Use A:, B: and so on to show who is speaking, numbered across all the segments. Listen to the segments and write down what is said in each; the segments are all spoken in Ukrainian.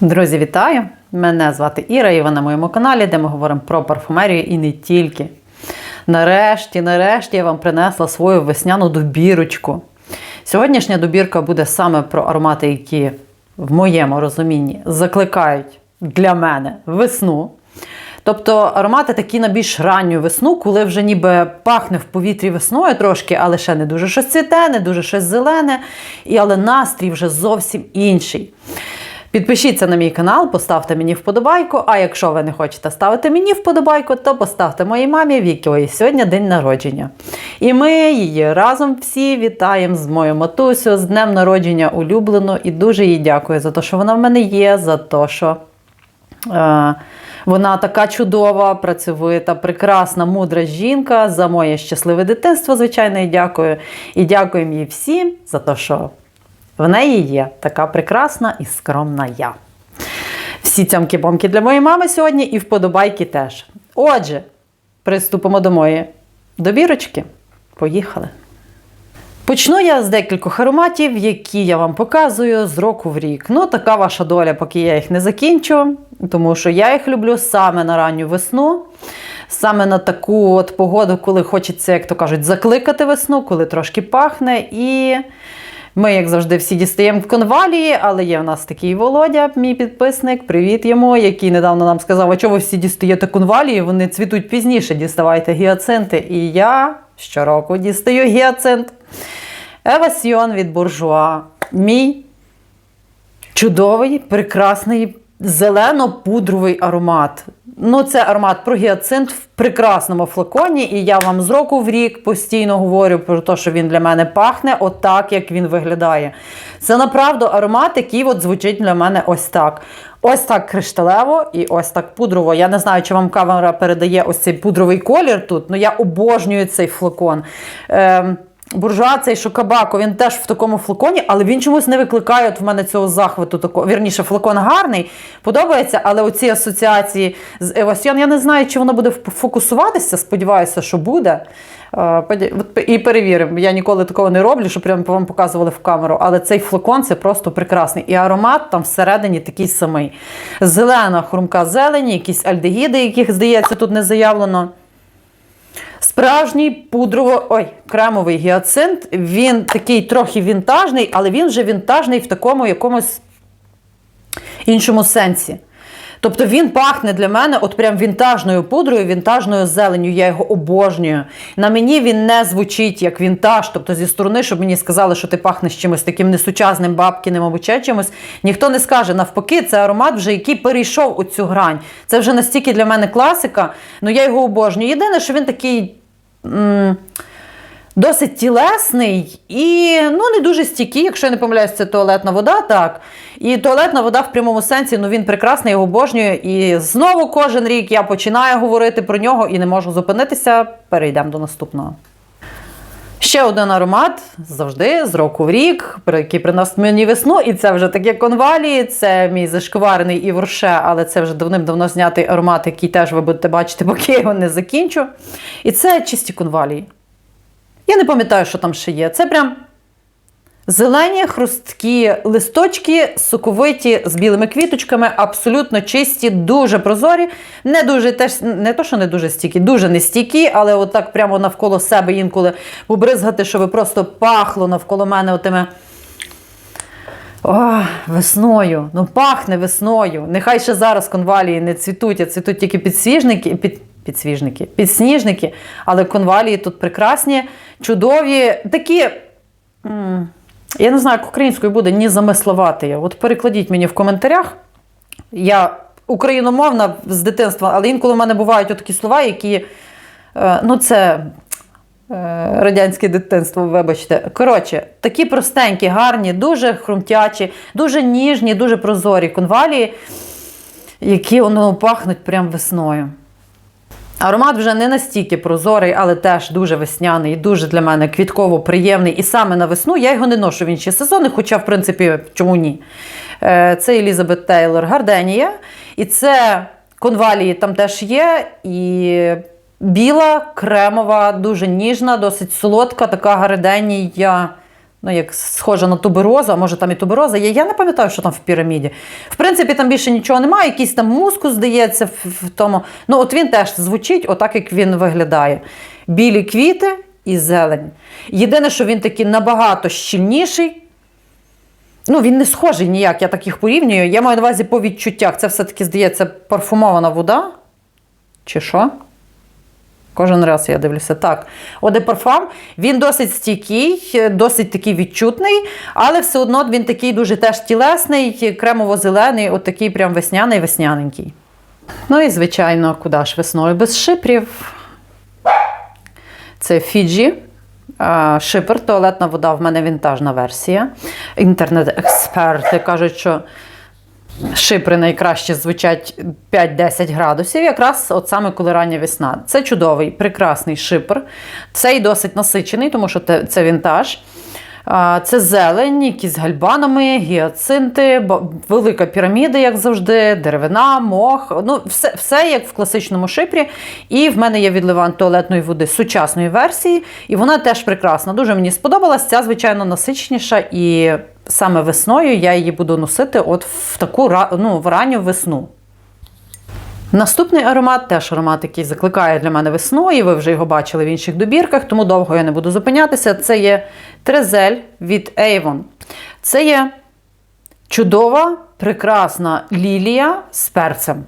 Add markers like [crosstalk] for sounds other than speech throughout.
A: Друзі, вітаю! Мене звати Іра, і ви на моєму каналі, де ми говоримо про парфумерію і не тільки. Нарешті, нарешті я вам принесла свою весняну добірочку. Сьогоднішня добірка буде саме про аромати, які в моєму розумінні закликають для мене весну. Тобто аромати такі на більш ранню весну, коли вже ніби пахне в повітрі весною трошки, але ще не дуже щось цвіте, не дуже щось зелене, і але настрій вже зовсім інший. Підпишіться на мій канал, поставте мені вподобайку. А якщо ви не хочете ставити мені вподобайку, то поставте моїй мамі, в якої сьогодні день народження. І ми її разом всі вітаємо з моєю матусю, з днем народження улюблену. І дуже їй дякую за те, що вона в мене є, за те, що. Е, вона така чудова, працьовита, прекрасна, мудра жінка за моє щасливе дитинство, звичайно, і дякую. І дякуємо їй всім за те, що в неї є така прекрасна і скромна я. Всі цямки-бомки для моєї мами сьогодні і вподобайки теж. Отже, приступимо до моєї добірочки. Поїхали. Почну я з декількох ароматів, які я вам показую з року в рік. Ну, така ваша доля, поки я їх не закінчу, тому що я їх люблю саме на ранню весну, саме на таку от погоду, коли хочеться, як то кажуть, закликати весну, коли трошки пахне. І ми, як завжди, всі дістаємо в конвалії, але є в нас такий Володя, мій підписник. Привіт йому, який недавно нам сказав, а чого ви всі дістаєте конвалії, вони цвітуть пізніше, діставайте гіацинти. І я щороку дістаю гіацинт. Евасьйон від буржуа. Мій чудовий, прекрасний зелено-пудровий аромат. Ну, це аромат про гіацинт в прекрасному флаконі, і я вам з року в рік постійно говорю про те, що він для мене пахне отак, як він виглядає. Це направду аромат, який от звучить для мене ось так. Ось так кришталево і ось так пудрово. Я не знаю, чи вам камера передає ось цей пудровий колір тут, але я обожнюю цей флакон. Ем, Буржуа цей шокабако, він теж в такому флаконі, але він чомусь не викликає от в мене цього захвату. Такого. Вірніше, флакон гарний, подобається, але оці асоціації з Евасьйон, я не знаю, чи воно буде фокусуватися, сподіваюся, що буде. І перевіримо. Я ніколи такого не роблю, щоб прямо вам показували в камеру. Але цей флакон це просто прекрасний. І аромат там всередині такий самий. Зелена хрумка зелені, якісь альдегіди, яких, здається, тут не заявлено. Справжній пудрово, ой, кремовий гіацинт. Він такий трохи вінтажний, але він вже вінтажний в такому якомусь іншому сенсі. Тобто він пахне для мене от прям вінтажною пудрою, вінтажною зеленю. Я його обожнюю. На мені він не звучить як вінтаж. Тобто зі сторони, щоб мені сказали, що ти пахнеш чимось таким несучасним, бабкіним або ще чимось, ніхто не скаже. Навпаки, це аромат, вже який перейшов у цю грань. Це вже настільки для мене класика. Ну я його обожнюю. Єдине, що він такий. Досить тілесний і ну, не дуже стійкий, якщо я не помиляюсь, це туалетна вода, так. І туалетна вода в прямому сенсі, ну він прекрасний, його обожнюю. І знову кожен рік я починаю говорити про нього і не можу зупинитися. Перейдемо до наступного. Ще один аромат завжди з року в рік, який приносить мені весну, і це вже таке конвалії. Це мій зашкварений і ворше, але це вже давним-давно знятий аромат, який теж ви будете бачити, поки я його не закінчу. І це чисті конвалії. Я не пам'ятаю, що там ще є. Це прям зелені хрусткі листочки, соковиті з білими квіточками, абсолютно чисті, дуже прозорі, не дуже теж не то, що не дуже стійкі, дуже не стійкі, але отак прямо навколо себе інколи побризгати, щоб просто пахло навколо мене отими. О, весною. Ну пахне весною. Нехай ще зараз конвалії не цвітуть, а цвітуть тільки підсвіжники, під, підсвіжники, підсніжники, але конвалії тут прекрасні, чудові, такі. м, Я не знаю, як українською буде, ні замисловати. От перекладіть мені в коментарях. Я україномовна з дитинства, але інколи в мене бувають такі слова, які. е, Ну, це Е, радянське дитинство, вибачте. Коротше, такі простенькі, гарні, дуже хрумтячі, дуже ніжні, дуже прозорі конвалії, які воно пахнуть прям весною. Аромат вже не настільки прозорий, але теж дуже весняний, дуже для мене квітково приємний. І саме на весну я його не ношу в інші сезони, хоча, в принципі, чому ні? Е, Це Елізабет Тейлор Гарденія. І це конвалії там теж є. І біла, кремова, дуже ніжна, досить солодка, така гарденія. Ну, як схожа на туберозу, а може там і тубероза є. Я не пам'ятаю, що там в піраміді. В принципі, там більше нічого немає, якийсь там мускус, здається, в, тому. Ну, от він теж звучить, отак, як він виглядає. Білі квіти і зелень. Єдине, що він такий набагато щільніший. Ну, він не схожий ніяк, я так їх порівнюю. Я маю на увазі по відчуттях. Це все-таки, здається, парфумована вода. Чи що? Кожен раз я дивлюся. Так, Оде він досить стійкий, досить такий відчутний, але все одно він такий дуже теж тілесний, кремово-зелений, от такий прям весняний, весняненький. Ну і, звичайно, куди ж весною без шипрів. Це Фіджі. Шипер, туалетна вода в мене вінтажна версія. Інтернет-експерти кажуть, що шипри найкраще звучать 5-10 градусів, якраз от саме коли рання весна. Це чудовий, прекрасний шипр. Цей досить насичений, тому що це вінтаж. Це зелень, якісь з гальбанами, гіацинти, велика піраміда, як завжди, деревина, мох. Ну, все, все як в класичному шипрі. І в мене є відливан туалетної води сучасної версії, і вона теж прекрасна. Дуже мені сподобалась. Ця, звичайно, насиченіша, і саме весною я її буду носити от в таку ну, в ранню весну. Наступний аромат теж аромат, який закликає для мене весну, і ви вже його бачили в інших добірках, тому довго я не буду зупинятися. Це є Трезель від Avon. Це є чудова, прекрасна лілія з перцем.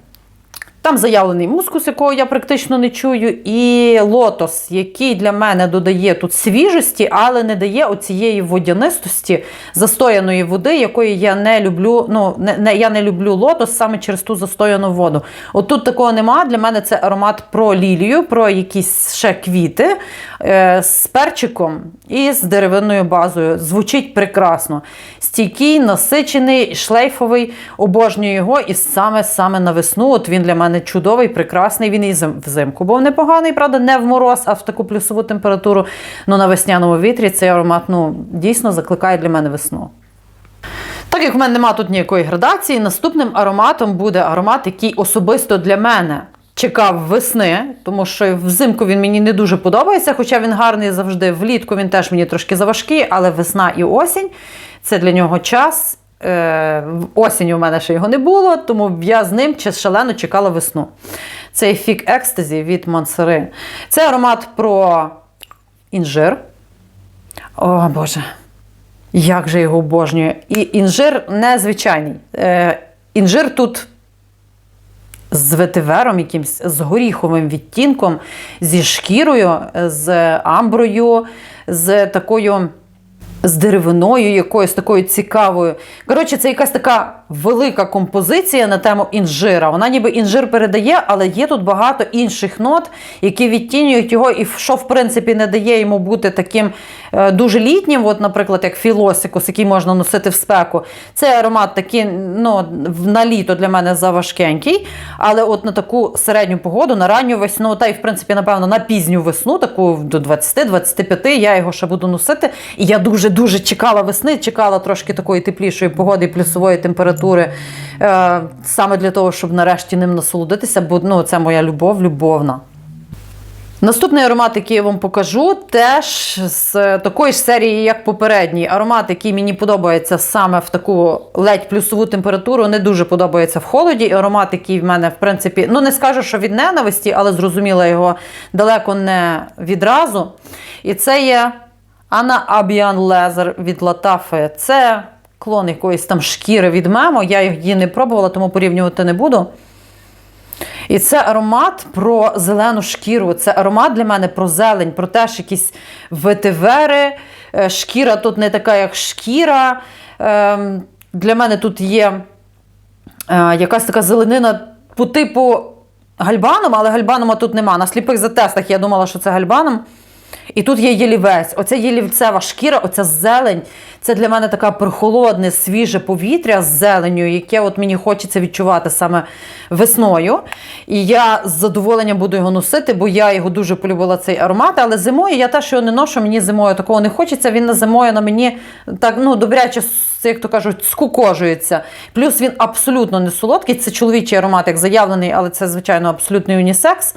A: Там заявлений мускус, якого я практично не чую, і лотос, який для мене додає тут свіжості, але не дає оцієї водянистості застояної води, якої я не люблю. Ну, не, не, я не люблю лотос саме через ту застояну воду. От тут такого нема. Для мене це аромат про лілію, про якісь ще квіти е, з перчиком і з деревинною базою. Звучить прекрасно. Стійкий, насичений, шлейфовий, обожнюю його. І саме саме на весну. От він для мене чудовий, прекрасний. Він і взимку був непоганий, правда, не в мороз, а в таку плюсову температуру. Ну на весняному вітрі цей аромат ну, дійсно закликає для мене весну. Так як в мене немає тут ніякої градації, наступним ароматом буде аромат, який особисто для мене чекав весни, тому що взимку він мені не дуже подобається, хоча він гарний завжди. Влітку він теж мені трошки заважкий, але весна і осінь це для нього час. Е, осінь у мене ще його не було, тому я з ним шалено чекала весну. Це фік екстазі від Монсери. Це аромат про інжир. О, Боже. Як же його обожнюю. І інжир незвичайний. Е, інжир тут з ветивером, якимсь з горіховим відтінком, зі шкірою, з амброю, з такою. З деревиною, якоюсь такою цікавою. Коротше, це якась така велика композиція на тему інжира. Вона ніби інжир передає, але є тут багато інших нот, які відтінюють його, і що, в принципі, не дає йому бути таким е, дуже літнім, от, наприклад, як філосикус, який можна носити в спеку. Цей аромат такий, ну, на літо для мене заважкенький, але от на таку середню погоду, на ранню весну, та й, в принципі, напевно, на пізню весну, таку до 20-25, я його ще буду носити. І я дуже-дуже чекала весни, чекала трошки такої теплішої погоди і плюсової температури, е, саме для того, щоб нарешті ним насолодитися, бо ну, це моя любов, любовна. Наступний аромат, який я вам покажу, теж з такої ж серії, як попередній. Аромат, який мені подобається саме в таку ледь плюсову температуру, не дуже подобається в холоді. І аромат, який в мене, в принципі, ну не скажу, що від ненависті, але зрозуміла його далеко не відразу. І це є Анна Абіан Лезер від Латафи. Це клон якоїсь там шкіри від мемо. Я її не пробувала, тому порівнювати не буду. І це аромат про зелену шкіру. Це аромат для мене про зелень, про теж якісь ветивери. Е, Шкіра тут не така, як шкіра. Ем, Для мене тут є е, якась така зеленина по типу гальбаном, але гальбанома тут нема. На сліпих затестах я думала, що це гальбаном. І тут є єлівець. Оця єлівцева шкіра, оця зелень. Це для мене таке прохолодне, свіже повітря з зеленю, яке от мені хочеться відчувати саме весною. І я з задоволенням буду його носити, бо я його дуже полюбила цей аромат. Але зимою я теж його не ношу, мені зимою такого не хочеться. Він на зимою на мені так ну добряче, як то кажуть, скукожується. Плюс він абсолютно не солодкий. Це чоловічий аромат, як заявлений, але це, звичайно, абсолютний унісекс.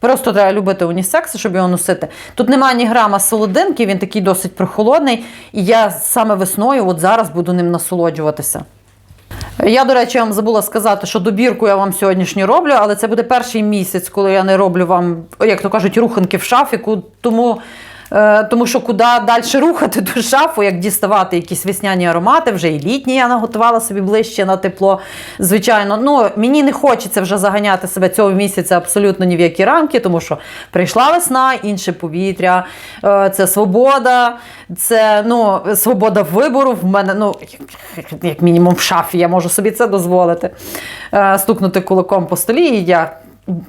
A: Просто треба любити унісекс, щоб його носити. Тут немає ні грама солодинки, він такий досить прохолодний. І я саме весною, от зараз буду ним насолоджуватися. Я, до речі, вам забула сказати, що добірку я вам сьогоднішню роблю, але це буде перший місяць, коли я не роблю вам, як то кажуть, руханки в шафіку. Тому, тому що куди далі рухати [laughs] ту шафу, як діставати якісь весняні аромати, вже і літні я наготувала собі ближче на тепло. Звичайно, ну мені не хочеться вже заганяти себе цього місяця абсолютно ні в які рамки, тому що прийшла весна, інше повітря, е, це свобода, це ну, свобода вибору. В мене, ну, як, мінімум, в шафі я можу собі це дозволити. Е, Стукнути кулаком по столі, і я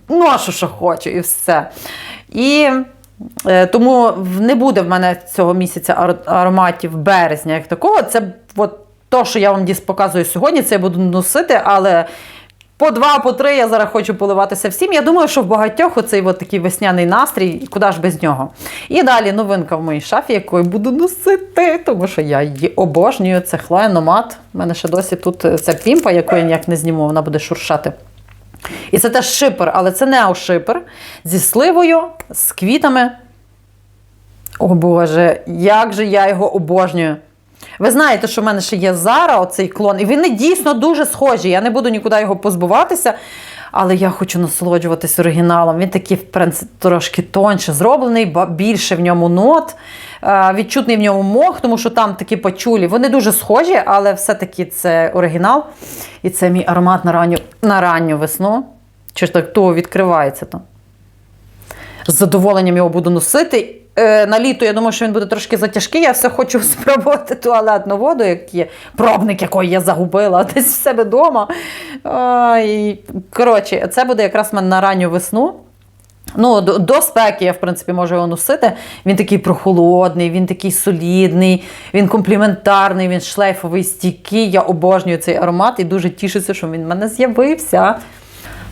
A: ношу, що хочу, і все. І е, тому не буде в мене цього місяця ароматів березня як такого. Це от то, що я вам показую сьогодні, це я буду носити, але. По два, по три я зараз хочу поливатися всім. Я думаю, що в багатьох оцей от такий весняний настрій, куди ж без нього. І далі новинка в моїй шафі, яку я буду носити, тому що я її обожнюю. Це Хлоя Номад. У мене ще досі тут е, ця пімпа, яку я ніяк не зніму, вона буде шуршати. І це теж шипер, але це не шипер зі сливою, з квітами. О Боже, як же я його обожнюю. Ви знаєте, що в мене ще є Зара, оцей клон, і вони дійсно дуже схожі. Я не буду нікуди його позбуватися, але я хочу насолоджуватись оригіналом. Він такий, в принципі, трошки тоньше зроблений, більше в ньому нот, е, відчутний в ньому мох, тому що там такі пачулі. Вони дуже схожі, але все-таки це оригінал. І це мій аромат на ранню, на ранню весну. Чи ж так то відкривається там? З задоволенням його буду носити. Е, на літо я думаю, що він буде трошки затяжкий. Я все хочу [laughs] спробувати туалетну воду, як є пробник, якої я загубила [laughs] десь в себе вдома. Ой, коротше, це буде якраз на ранню весну. Ну, до, до спеки я, в принципі, можу його носити. Він такий прохолодний, він такий солідний, він компліментарний, він шлейфовий, стійкий. Я обожнюю цей аромат і дуже тішуся, що він в мене з'явився.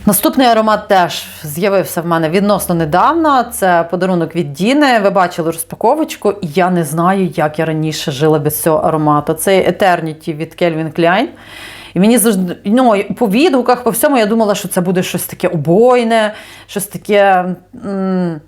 A: Наступний аромат теж з'явився в мене відносно недавно. Це подарунок від Діни. Ви бачили розпаковочку, і я не знаю, як я раніше жила без цього аромату. Це Eternity від Calvin Klein. І мені завжди ну, по відгуках, по всьому, я думала, що це буде щось таке обойне, щось таке. м,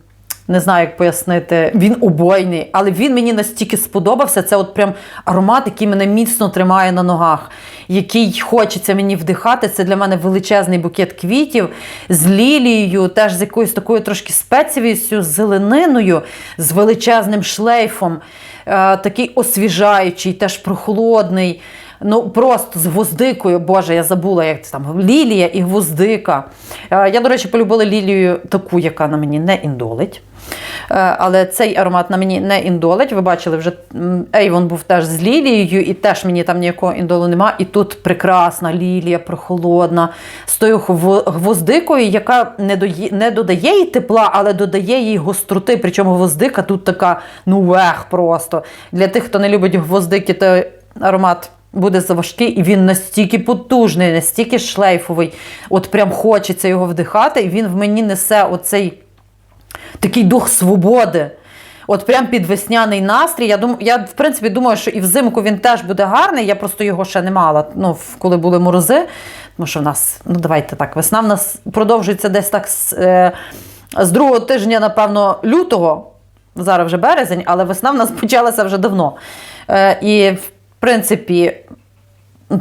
A: не знаю, як пояснити, він убойний, але він мені настільки сподобався. Це от прям аромат, який мене міцно тримає на ногах, який хочеться мені вдихати. Це для мене величезний букет квітів з лілією, теж з якоюсь такою трошки спецією, з зелениною, з величезним шлейфом, е, такий освіжаючий, теж прохолодний. Ну просто з гвоздикою, боже, я забула, як це там лілія і гвоздика. Е, Я, до речі, полюбила лілію таку, яка на мені не індолить. Е, Але цей аромат на мені не індолить. Ви бачили, вже Avon був теж з лілією, і теж мені там ніякого індолу нема. І тут прекрасна лілія, прохолодна, з тою гвоздикою, яка не, дої- не додає їй тепла, але додає їй гостроти. Причому гвоздика тут така, ну верх просто. Для тих, хто не любить гвоздики, то аромат буде заважкий, і він настільки потужний, настільки шлейфовий. От прям хочеться його вдихати, і він в мені несе оцей такий дух свободи. От прям під весняний настрій. Я дум, я в принципі думаю, що і взимку він теж буде гарний. Я просто його ще не мала. Ну, коли були морози. Тому що в нас, ну давайте так, весна в нас продовжується десь так з, е, з другого тижня, напевно, лютого. Зараз вже березень, але весна в нас [laughs] почалася вже давно. Е, і принципі,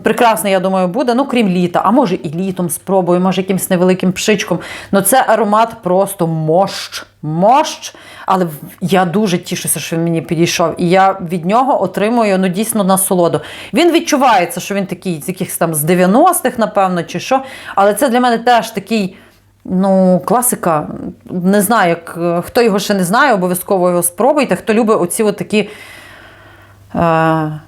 A: прекрасно, я думаю, буде. Ну, крім літа, а може і літом спробую, може якимось невеликим пшичком. Ну це аромат просто мощ. Мощ. Але я дуже тішуся, що він мені підійшов. І я від нього отримую ну, дійсно насолоду. Він відчувається, що він такий з якихось там з 90-х, напевно, чи що. Але це для мене теж такий. Ну, класика. Не знаю, як е, хто його ще не знає, обов'язково його спробуйте. Хто любить оці от такі е,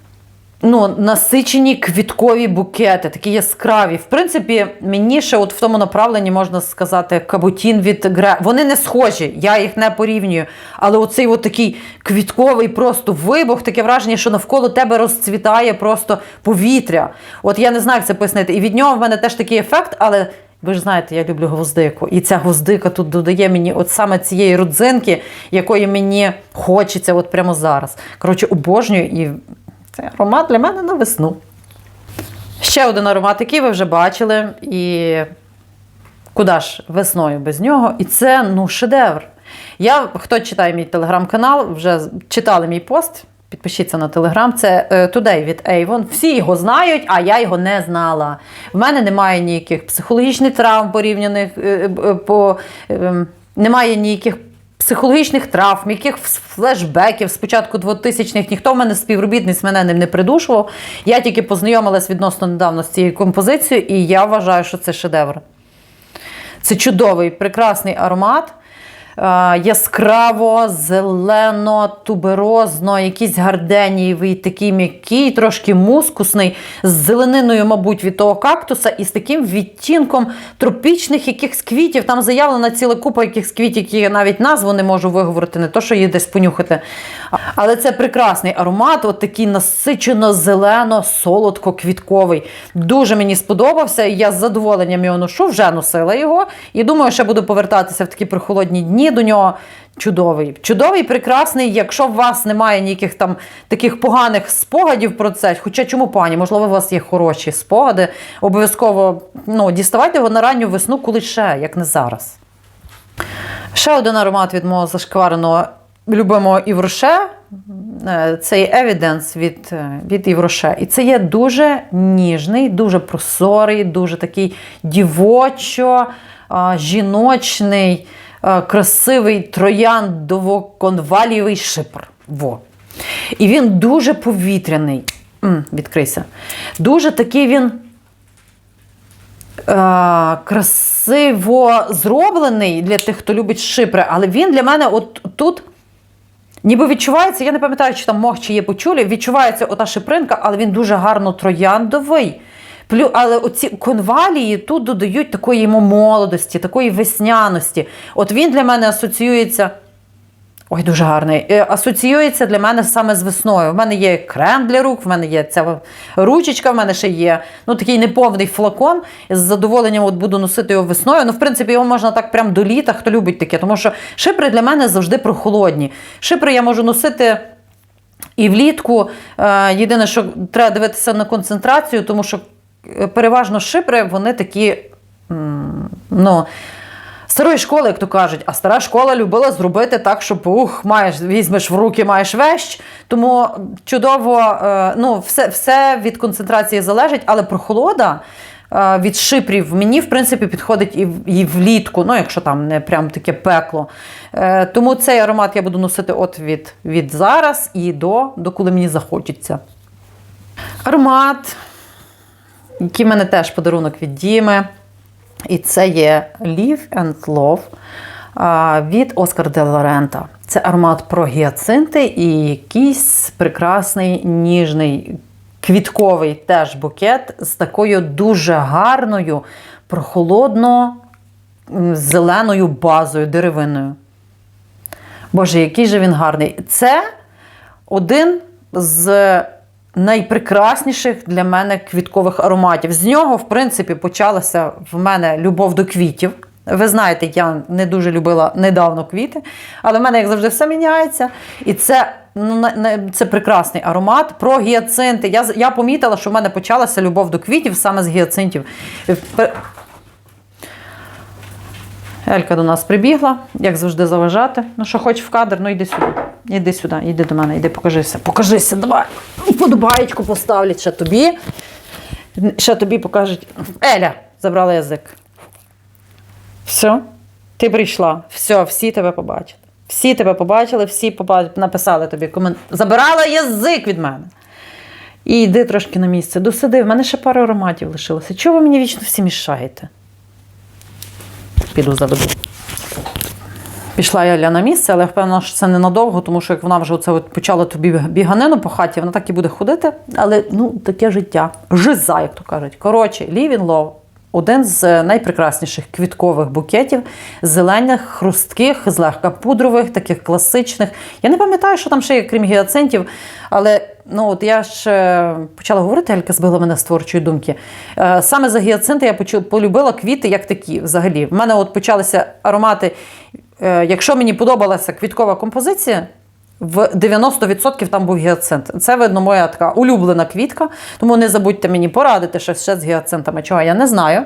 A: ну, насичені квіткові букети, такі яскраві. В принципі, мені ще от в тому направленні можна сказати кабутін від Гре. Вони не схожі, я їх не порівнюю. Але оцей от такий квітковий просто вибух, таке враження, що навколо тебе розцвітає просто повітря. От я не знаю, як це пояснити. І від нього в мене теж такий ефект, але. Ви ж знаєте, я люблю гвоздику. І ця гвоздика тут додає мені от саме цієї родзинки, якої мені хочеться от прямо зараз. Коротше, обожнюю і це аромат для мене на весну. Ще один аромат, який ви вже бачили. І Куди ж весною без нього? І це ну шедевр. Я, хто читає мій телеграм-канал, вже читали мій пост. Підпишіться на телеграм. Це е, Today від Avon. Всі його знають, а я його не знала. В мене немає ніяких психологічних травм порівняних е, е, по е, немає ніяких. Психологічних травм, яких флешбеків з початку 2000-х, ніхто в мене співробітниць мене ним не придушував. Я тільки познайомилась відносно недавно з цією композицією, і я вважаю, що це шедевр. Це чудовий, прекрасний аромат. Е, Яскраво, зелено, туберозно, якийсь гарденієвий, такий м'який, трошки мускусний, з зелениною, мабуть, від того кактуса, і з таким відтінком тропічних якихось квітів. Там заявлена ціла купа якихось квітів, які я навіть назву не можу виговорити, не то, що їх десь понюхати. Але це прекрасний аромат, от такий насичено зелено, солодко-квітковий. Дуже мені сподобався. і Я з задоволенням його ношу, вже носила його. І думаю, що буду повертатися в такі прохолодні дні до нього. Чудовий, чудовий, прекрасний. Якщо у вас немає ніяких там таких поганих спогадів про це, хоча чому пані, можливо, у вас є хороші спогади, обов'язково ну, діставайте його на ранню весну, коли ще, як не зараз. Ще один аромат від мого зашквареного любимого Івроше. Е, Це Evidence від, е, від Івроше. І це є дуже ніжний, дуже прозорий, дуже такий дівочо, жіночний, красивий трояндово-конвалівий шипр. Во. І він дуже повітряний. Відкрийся. Дуже такий він е, красиво зроблений для тих, хто любить шипри, але він для мене от тут. Ніби відчувається, я не пам'ятаю, чи там мох, чи є почулі, відчувається ота шипринка, але він дуже гарно трояндовий. Але оці конвалії тут додають такої йому молодості, такої весняності. От він для мене асоціюється. Ой, дуже гарний. Е, Асоціюється для мене саме з весною. В мене є крем для рук, в мене є ця ручечка, в мене ще є ну, такий неповний флакон. З задоволенням от буду носити його весною. Ну, в принципі, його можна так прям до літа, хто любить таке, тому що шипри для мене завжди прохолодні. Шипри я можу носити. І влітку Е, єдине, що треба дивитися на концентрацію, тому що переважно шипри вони такі. Ну, старої школи, як то кажуть, а стара школа любила зробити так, щоб ух, маєш, візьмеш в руки, маєш вещ. Тому чудово, е, ну, все, все від концентрації залежить, але прохолода е, від шипрів мені, в принципі, підходить і, влітку, ну, якщо там не прям таке пекло. Е, Тому цей аромат я буду носити от від, від зараз і до, до коли мені захочеться. Аромат, який в мене теж подарунок від Діми. І це є Live and Love від Оскар де Лорента. Це аромат про гіацинти і якийсь прекрасний ніжний квітковий теж букет з такою дуже гарною, прохолодно зеленою базою, деревиною. Боже, який же він гарний. Це один з найпрекрасніших для мене квіткових ароматів. З нього, в принципі, почалася в мене любов до квітів. Ви знаєте, я не дуже любила недавно квіти, але в мене, як завжди, все міняється. І це, ну, це прекрасний аромат про гіацинти. Я, я помітила, що в мене почалася любов до квітів саме з гіацинтів. Елька до нас прибігла, як завжди заважати. Ну, що хоч в кадр, ну йди сюди. Іди сюди, іди до мене, іди покажися. Покажися, давай. Подобаєчку поставлять ще тобі. Ще тобі покажуть. Еля, забрала язик. Все, ти прийшла. Все, всі тебе побачили. Всі тебе побачили, всі поба- написали тобі комент. Забирала язик від мене. І йди трошки на місце. Досиди, в мене ще пару ароматів лишилося. Чого ви мені вічно всі мішаєте? Піду заведу. Пішла я на місце, але впевнена, що це ненадовго, тому що як вона вже оце от почала тобі біганину по хаті, вона так і буде ходити. Але ну, таке життя. Жиза, як то кажуть. Коротше, in Love – один з найпрекрасніших квіткових букетів, зелених, хрустких, злегка пудрових, таких класичних. Я не пам'ятаю, що там ще є, крім гіацинтів, але ну, от я ж е, почала говорити, Елька збила мене з творчої думки. Е, Саме за гіацинти я полюбила квіти як такі взагалі. В мене от почалися аромати. Е, Якщо мені подобалася квіткова композиція, в 90% там був гіацинт. Це, видно, моя така улюблена квітка. Тому не забудьте мені порадити щось ще з гіацинтами, чого я не знаю.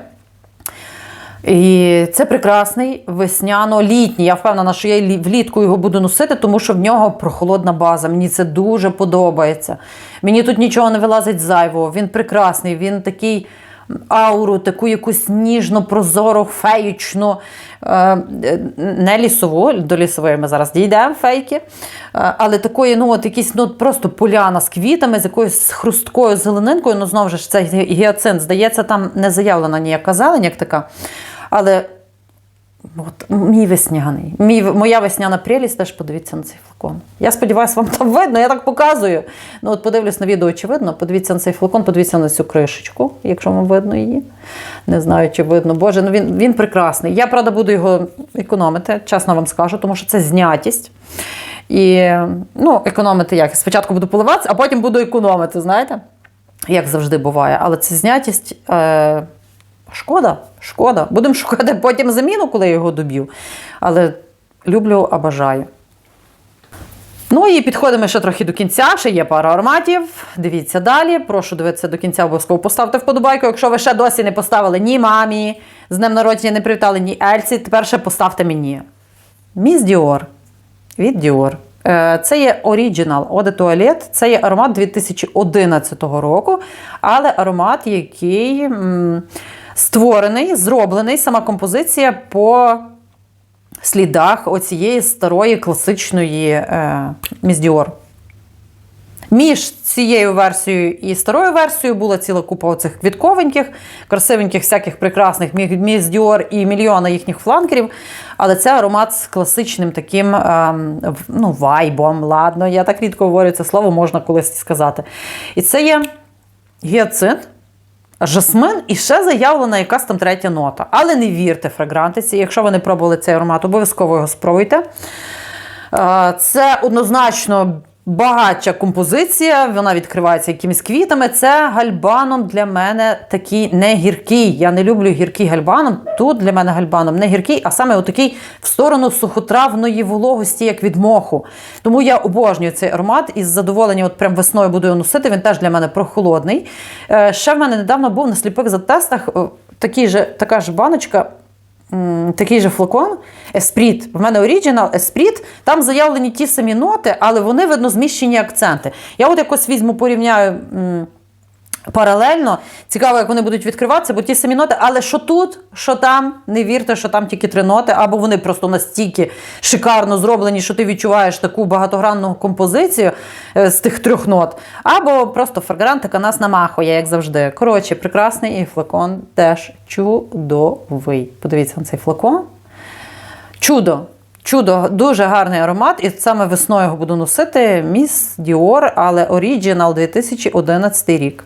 A: І це прекрасний весняно-літній. Я впевнена, що я влітку його буду носити, тому що в нього прохолодна база. Мені це дуже подобається. Мені тут нічого не вилазить зайвого. Він прекрасний, він такий ауру, таку якусь ніжну, прозору, феючну, е, не лісову, до лісової ми зараз дійдемо фейки, е, але такої, ну, от якісь ну, просто поляна з квітами, з якоюсь хрусткою зеленинкою. Ну, знову ж, це гіацинт. Здається, там не заявлена ніяка зелень, як така. Але От, мій весняний. Мій, моя весняна прелість, теж подивіться на цей флакон. Я сподіваюся, вам там видно, я так показую. Ну, от подивлюсь на відео, чи видно. Подивіться на цей флакон, подивіться на цю кришечку, якщо вам видно її. Не знаю, чи видно. Боже, ну він, він прекрасний. Я, правда, буду його економити, чесно вам скажу, тому що це знятість. І ну, економити як? Спочатку буду поливатися, а потім буду економити, знаєте? Як завжди буває. Але це знятість. Е- Шкода, шкода. Будемо шукати потім заміну, коли я його доб'ю. Але люблю, а бажаю. Ну і підходимо ще трохи до кінця. Ще є пара ароматів. Дивіться далі. Прошу дивитися до кінця, обов'язково поставте вподобайку. Якщо ви ще досі не поставили ні мамі, з днем народження не привітали, ні Ельці, тепер ще поставте мені. Міс Діор від Діор. Е, Це є Original Eau de Toilette. Це є аромат 2011 року, але аромат, який створений, зроблений, сама композиція по слідах оцієї старої класичної е, Dior. Між цією версією і старою версією була ціла купа оцих квітковеньких, красивеньких, всяких прекрасних Міс Діор і мільйона їхніх фланкерів. Але це аромат з класичним таким ем, ну, вайбом. Ладно, я так рідко говорю це слово, можна колись сказати. І це є гіацинт, жасмин і ще заявлена якась там третя нота. Але не вірте фрагрантиці. Якщо ви не пробували цей аромат, обов'язково його спробуйте. Е, Це однозначно багатша композиція, вона відкривається якимись квітами. Це гальбаном для мене такий не гіркий. Я не люблю гіркий гальбаном. Тут для мене гальбаном не гіркий, а саме отакий в сторону сухотравної вологості, як від моху. Тому я обожнюю цей аромат і з задоволенням от прям весною буду його носити. Він теж для мене прохолодний. Е, Ще в мене недавно був на сліпих затестах такий же, така ж баночка. Такий же флакон Еспріт. В мене оригінал Еспріт. Там заявлені ті самі ноти, але вони, видно, зміщені акценти. Я от якось візьму, порівняю паралельно. Цікаво, як вони будуть відкриватися, бо ті самі ноти. Але що тут, що там, не вірте, що там тільки три ноти, або вони просто настільки шикарно зроблені, що ти відчуваєш таку багатогранну композицію е, з тих трьох нот. Або просто фрагрантика нас намахує, як завжди. Коротше, прекрасний і флакон теж чудовий. Подивіться на цей флакон. Чудо. Чудо, дуже гарний аромат, і саме весною його буду носити Міс Dior, але Original 2011 рік.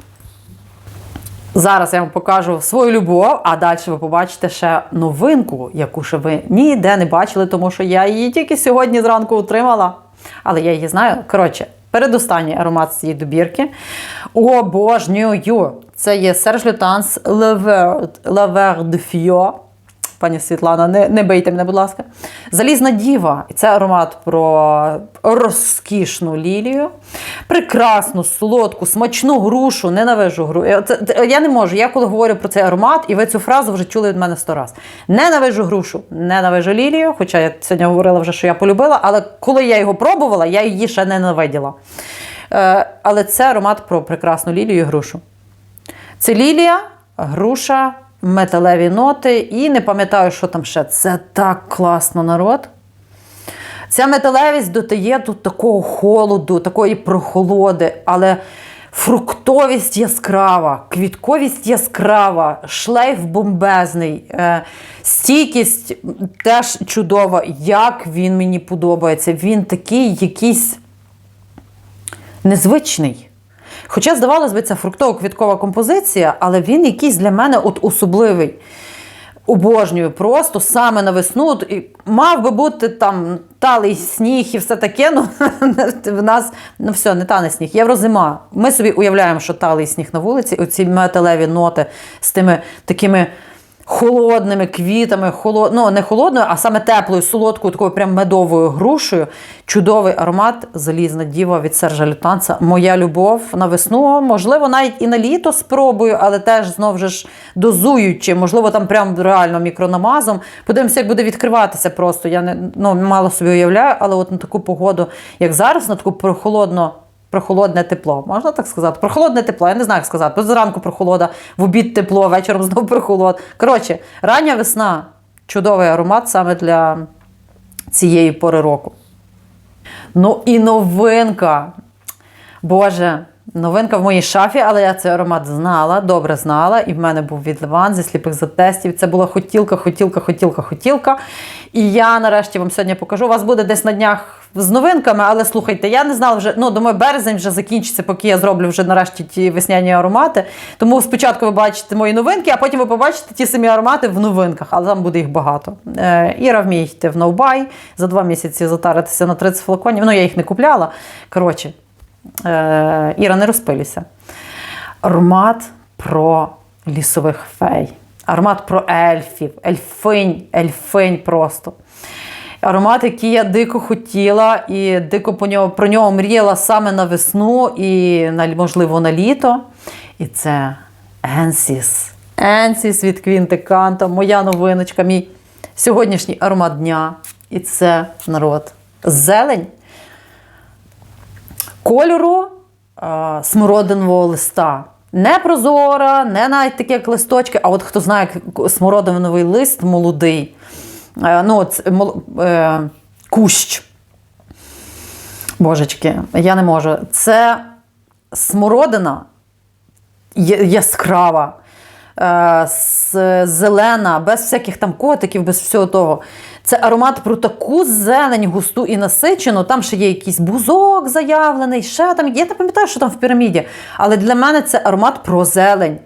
A: Зараз я вам покажу свою любов, а далі ви побачите ще новинку, яку ще ви ніде не бачили, тому що я її тільки сьогодні зранку отримала. Але я її знаю. Коротше, передостанній аромат цієї добірки. Обожнюю! Це є Serge Lutens Le Vert- Le de Fio. Пані Світлана, не, не бийте мене, будь ласка. Залізна діва. І це аромат про розкішну лілію. Прекрасну, солодку, смачну грушу. Ненавижу гру. Я- це- це- Я не можу. Я коли говорю про цей аромат, і ви цю фразу вже чули від мене сто раз. Ненавижу грушу, ненавижу лілію. Хоча я сьогодні говорила вже, що я полюбила, але коли я його пробувала, я її ще ненавиділа. Е, але це аромат про прекрасну лілію і грушу. Це лілія, груша, металеві ноти і не пам'ятаю, що там ще. Це так класно, народ. Ця металевість додає тут такого холоду, такої прохолоди, але фруктовість яскрава, квітковість яскрава, шлейф бомбезний, е, стійкість теж чудова. Як він мені подобається. Він такий якийсь незвичний. Хоча, здавалось би, це фруктово-квіткова композиція, але він якийсь для мене от особливий. Обожнюю просто саме на весну. І мав би бути там талий сніг і все таке. Ну, [laughs] в нас ну все, не тане сніг, єврозима. Ми собі уявляємо, що талий сніг на вулиці, оці металеві ноти з тими такими холодними квітами, холод... ну не холодною, а саме теплою, солодкою, такою прям медовою грушею. Чудовий аромат залізна діва від Сержа Лютанца. Моя любов на весну, можливо, навіть і на літо спробую, але теж знов же ж дозуючи, можливо, там прям реально мікронамазом. Подивимося, як буде відкриватися просто. Я не ну, мало собі уявляю, але от на таку погоду, як зараз, на таку прохолодно. Прохолодне тепло, можна так сказати? Прохолодне тепло, я не знаю, як сказати. Бо зранку прохолода, в обід тепло, вечором знову прохолод. Коротше, рання весна чудовий аромат саме для цієї пори року. Ну і новинка. Боже, новинка в моїй шафі, але я цей аромат знала, добре знала. І в мене був від Ливан зі сліпих затестів. Це була хотілка, хотілка, хотілка, хотілка. І я нарешті вам сьогодні покажу. У вас буде десь на днях з новинками, але слухайте, я не знала вже, ну, думаю, березень вже закінчиться, поки я зроблю вже нарешті ті весняні аромати. Тому спочатку ви бачите мої новинки, а потім ви побачите ті самі аромати в новинках, але там буде їх багато. Е, Іра вміє йти в ноубай, за два місяці затаритися на 30 флаконів. Ну, я їх не купляла. Коротше, е, Іра, не розпилюйся. Аромат про лісових фей. Аромат про ельфів, ельфинь, ельфинь просто. Аромат, який я дико хотіла, і дико по нього, про нього мріяла саме на весну і, можливо, на літо. І це Енсіс. Енсіс від Квінти Канто, моя новиночка, мій сьогоднішній аромат дня. І це народ. Зелень кольору а, смородинового листа. Не прозора, не навіть такі, як листочки, а от хто знає, як смородиновий лист молодий. Е, ну, е, кущ. Божечки, я не можу. Це смородина яскрава, е, зелена, без всяких там котиків, без всього того. Це аромат про таку зелень густу і насичену. Там ще є якийсь бузок заявлений, ще там. Я не пам'ятаю, що там в піраміді. Але для мене це аромат про зелень.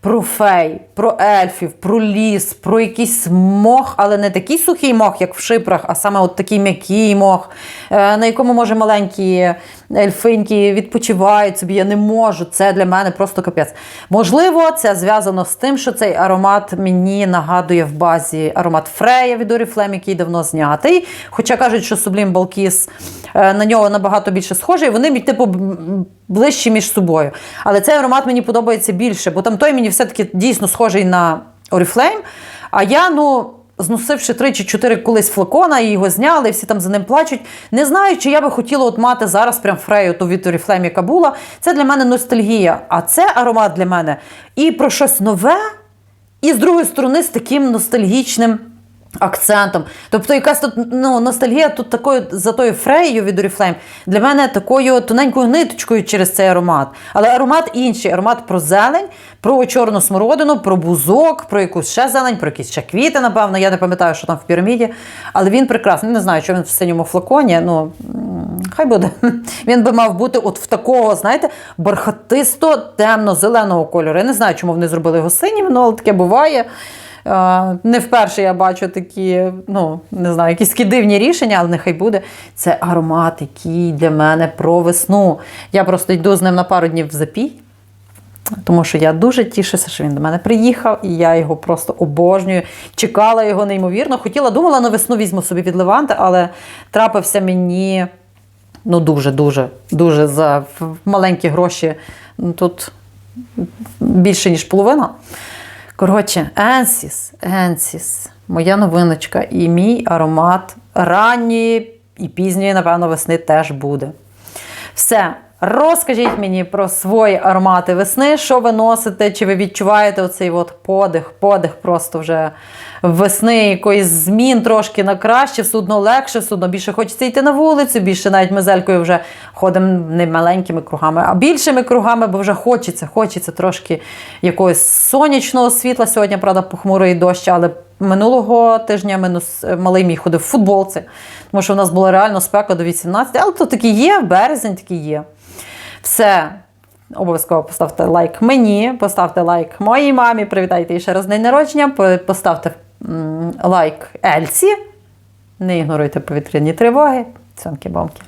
A: Про фей, про ельфів, про ліс, про якийсь мох, але не такий сухий мох, як в шипрах, а саме от такий м'який мох, е, на якому, може, маленькі ельфиньки відпочивають собі. Я не можу. Це для мене просто капець. Можливо, це зв'язано з тим, що цей аромат мені нагадує в базі аромат Фрея від Oriflame, який давно знятий. Хоча кажуть, що Sublime Balkis е, на нього набагато більше схожий, вони типу, ближчі між собою. Але цей аромат мені подобається більше, бо там той мені все-таки дійсно схожий на Oriflame. А я, ну. Зносивши три чи чотири колись флакона, і його зняли, і всі там за ним плачуть. Не знаю, чи я би хотіла от мати зараз прям фрею ту від Oriflame, яка була. Це для мене ностальгія. А це аромат для мене і про щось нове, і з другої сторони з таким ностальгічним акцентом. Тобто якась тут ну, ностальгія тут такою за тою фреєю від Oriflame для мене такою тоненькою ниточкою через цей аромат. Але аромат інший, аромат про зелень, про чорну смородину, про бузок, про якусь ще зелень, про якісь ще квіти, напевно. Я не пам'ятаю, що там в піраміді. Але він прекрасний. Не знаю, що він в синьому флаконі. Ну, хай буде. [laughs] Він би мав бути от в такого, знаєте, бархатисто темно-зеленого кольору. Я не знаю, чому вони зробили його синім, ну, але таке буває. Е, Не вперше я бачу такі, ну, не знаю, якісь такі дивні рішення, але нехай буде. Це аромат, який для мене про весну. Я просто йду з ним на пару днів в запій. Тому що я дуже тішуся, що він до мене приїхав, і я його просто обожнюю. Чекала його неймовірно. Хотіла, думала, на весну візьму собі від Леванти, але трапився мені ну дуже, дуже, за маленькі гроші. Ну, Тут більше, ніж половина. Коротше, Енсіс, Енсіс, моя новиночка і мій аромат ранньої і пізньої, напевно, весни теж буде. Все. Розкажіть мені про свої аромати весни, що ви носите, чи ви відчуваєте оцей от подих, подих просто вже весни, якоїсь змін трошки на краще, все одно легше, все одно більше хочеться йти на вулицю, більше навіть ми з вже ходимо не маленькими кругами, а більшими кругами, бо вже хочеться, хочеться трошки якогось сонячного світла. Сьогодні, правда, похмурий дощ, але минулого тижня минус малий мій ходив в футболці, тому що в нас була реально спека до 18, але то таки є, березень такий є. Все. Обов'язково поставте лайк мені, поставте лайк моїй мамі, привітайте її ще раз день народження, поставте лайк Ельці. Не ігноруйте повітряні тривоги. Цьомки-бомки.